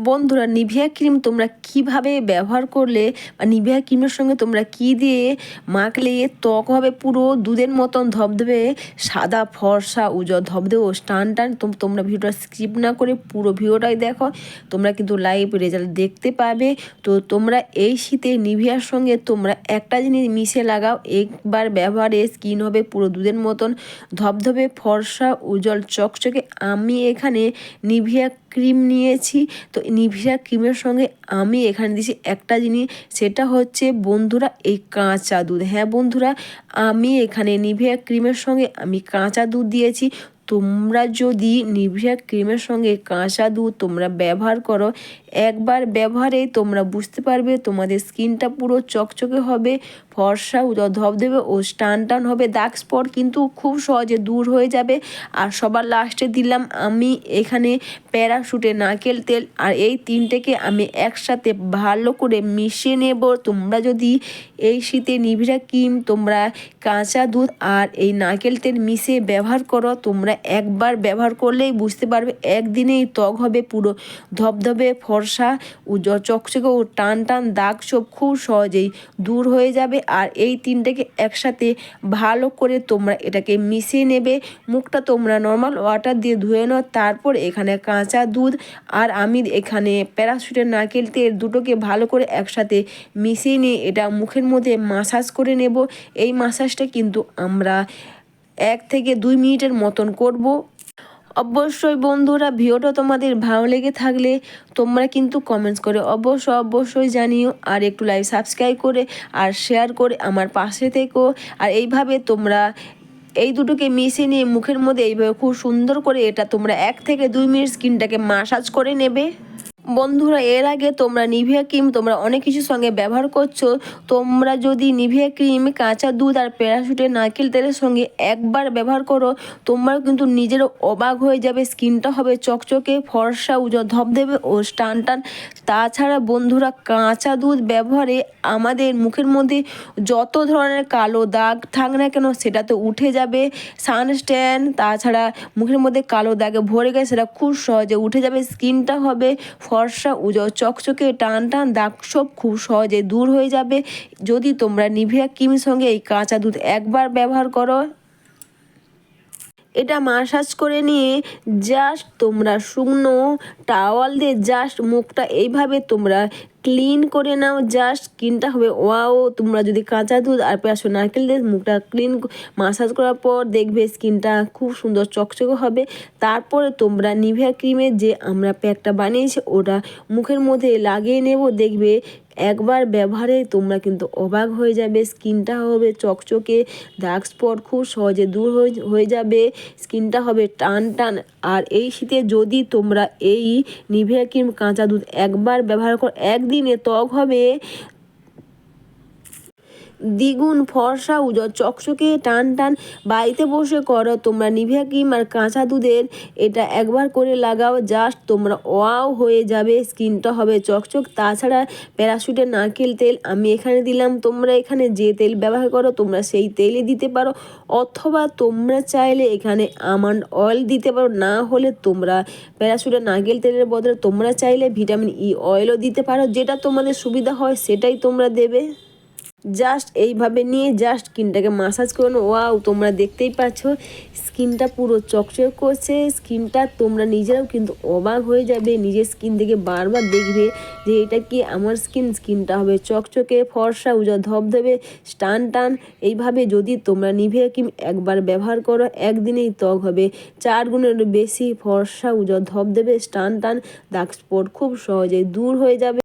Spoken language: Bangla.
বন্ধুরা, নিভিয়া ক্রিম তোমরা কীভাবে ব্যবহার করলে বা নিভিয়া ক্রিমের সঙ্গে তোমরা কি দিয়ে মাখলে ত্বক হবে পুরো দুধের মতন ধবধবে, সাদা ফর্সা উজ্জ্বল ধবধবে ও টান টান তোম- তোমরা ভিডিওটা স্কিপ না করে পুরো ভিডিওটাই দেখো। তোমরা কিন্তু লাইভ রেজাল্ট দেখতে পাবে। তো তোমরা এই শীতে নিভিয়ার সঙ্গে তোমরা একটা জিনিস মিশে লাগাও। একবার ব্যবহারে স্কিন হবে পুরো দুধের মতন ধবধবে, ফর্সা, উজ্জ্বল, চকচকে। আমি এখানে নিভিয়া ক্রিম নিয়েছি। তো নিভিয়া ক্রিমের সঙ্গে আমি এখানে দিয়েছি একটা জিনিস সেটা হচ্ছে বন্ধুরা এই কাঁচা দুধ। হ্যাঁ বন্ধুরা, আমি এখানে নিভিয়া ক্রিমের সঙ্গে আমি কাঁচা দুধ দিয়েছি। তোমরা যদি নিভিয়া ক্রিমের সঙ্গে কাঁচা দুধ তোমরা ব্যবহার করো, একবার ব্যবহারে তোমরা বুঝতে পারবে তোমাদের স্কিনটা পুরো চকচকে হবে, ফর্সা ধবধবে ও টান টান হবে, দাগ স্পট কিন্তু খুব সহজে দূর হয়ে যাবে। আর সবার লাস্টে দিলাম আমি এখানে প্যারাশুটে নারকেল তেল, আর এই তিনটেকে আমি একসাথে ভালো করে মিশিয়ে নেব। তোমরা যদি এই শীতে নিভিরা ক্রিম, তোমরা কাঁচা দুধ আর এই নারকেল তেল মিশিয়ে ব্যবহার করো, তোমরা একবার ব্যবহার করলেই বুঝতে পারবে, একদিনেই ত্বক হবে পুরো। ধবধবে ফর্সা চকচকে ও টান টান দাগ সব খুব সহজেই দূর হয়ে যাবে আর এই তিনটেকে একসাথে ভালো করে তোমরা এটাকে মিশিয়ে নেবে। মুখটা তোমরা নর্মাল ওয়াটার দিয়ে ধুয়ে নাও, তারপর এখানে কাঁচা দুধ আর আমি এখানে প্যারাশুটের নারকেল তেল দুটোকে ভালো করে একসাথে মিশিয়ে নিয়ে এটা মুখের মধ্যে মাসাজ করে নেব। এই মাসাজটা কিন্তু আমরা এক থেকে দুই মিনিটের মতন করব। অবশ্যই বন্ধুরা, ভিডিওটা তোমাদের ভালো লেগে থাকলে তোমরা কিন্তু কমেন্টস করে অবশ্যই অবশ্যই জানিও। আর একটু লাইভ সাবস্ক্রাইব করে আর শেয়ার করে আমার পাশে থেকো। আর এইভাবে তোমরা এই দুটোকে মিশিয়ে নিয়ে মুখের মধ্যে এইভাবে খুব সুন্দর করে এটা তোমরা এক থেকে দুই মিনিট স্কিনটাকে মাসাজ করে নেবে। বন্ধুরা, এর আগে তোমরা নিভিয়া ক্রিম তোমরা অনেক কিছুর সঙ্গে ব্যবহার করছ। তোমরা যদি নিভিয়া ক্রিম, কাঁচা দুধ আর প্যারাশুটের নারকেল তেলের সঙ্গে একবার ব্যবহার করো তোমরা কিন্তু নিজেরও অবাক হয়ে যাবে, স্কিনটা হবে চকচকে, ফর্সা, উজ্জ্বল, ধবধবে ও টান টান। তাছাড়া বন্ধুরা, কাঁচা দুধ ব্যবহারে আমাদের মুখের মধ্যে যত ধরনের কালো দাগ থাক না কেন সেটা তো উঠে যাবে। সানস্ট্যান, তাছাড়া মুখের মধ্যে কালো দাগে ভরে গেছে সেটা খুব সহজে উঠে যাবে, স্কিনটা হবে ফর্সা উজ্জ্বল চকচকে টান টান দাগ সব খুব সহজে দূর হয়ে যাবে। যদি তোমরা নিভিয়া ক্রিমের সঙ্গে এই কাঁচা দুধ একবার ব্যবহার করো। এটা মাসাজ করে নিয়ে জাস্ট তোমরা শুকনো টাওয়াল দিয়ে জাস্ট মুখটা এইভাবে তোমরা ক্লিন করে নাও জাস্ট স্কিনটা হবে ওয়াও তোমরা যদি কাঁচা দুধ আর পেঁয়াজ নারকেল দিয়ে মুখটা ক্লিন মাসাজ করার পর দেখবে স্কিনটা খুব সুন্দর চকচকে হবে। তারপরে তোমরা নিভিয়া ক্রিমের যে আমরা প্যাকটা বানিয়েছি, ওটা মুখের মধ্যে লাগিয়ে নেব, দেখবে একবার ব্যবহারে তোমরা কিন্তু অবাক হয়ে যাবে, স্কিনটা হবে চকচকে দাগ স্পট খুব সহজে দূর হয়ে যাবে, স্কিনটা হবে টান টান। আর এই শীতে যদি তোমরা এই নিভিয়া ক্রিম কাঁচা দুধ একবার ব্যবহার করো, একদিনে ত্বক হবে দ্বিগুণ ফর্সা উজ্জ্বল চকচকে টান টান বাড়িতে বসে করো তোমরা। নিভিয়া ক্রিম আর কাঁচা দুধের এটা একবার করে লাগাও, জাস্ট তোমরা ওয়াও হয়ে যাবে, স্কিনটা হবে চকচক। তাছাড়া প্যারাশুটের নারকেল তেল আমি এখানে দিলাম, তোমরা এখানে যে তেল ব্যবহার করো তোমরা সেই তেলই দিতে পারো। অথবা তোমরা চাইলে এখানে আমন্ড অয়েল দিতে পারো, না হলে তোমরা প্যারাশুটের নারকেল তেলের বদলে তোমরা চাইলে ভিটামিন ই অয়েলও দিতে পারো। যেটা তোমাদের সুবিধা হয় সেটাই তোমরা দেবে। জাস্ট এইভাবে নিয়ে জাস্ট স্কিনটাকে মাসাজ করুন ওয়াও তোমরা দেখতেই পাচ্ছ স্কিনটা পুরো চকচক করছে। স্কিনটা তোমরা নিজেরাও কিন্তু অবাক হয়ে যাবে। নিজের স্কিন দেখে বারবার দেখবে যে এটা কি আমার স্কিন স্কিনটা হবে চকচকে, ফর্সা উজা ধবধবে টান টান। এইভাবে যদি তোমরা নিভে ক্রিম একবার ব্যবহার করো, একদিনেই ত্বক হবে। চার গুণের বেশি ফর্সা উজা ধবধবে টান টান। দাগ স্পট খুব সহজেই দূর হয়ে যাবে।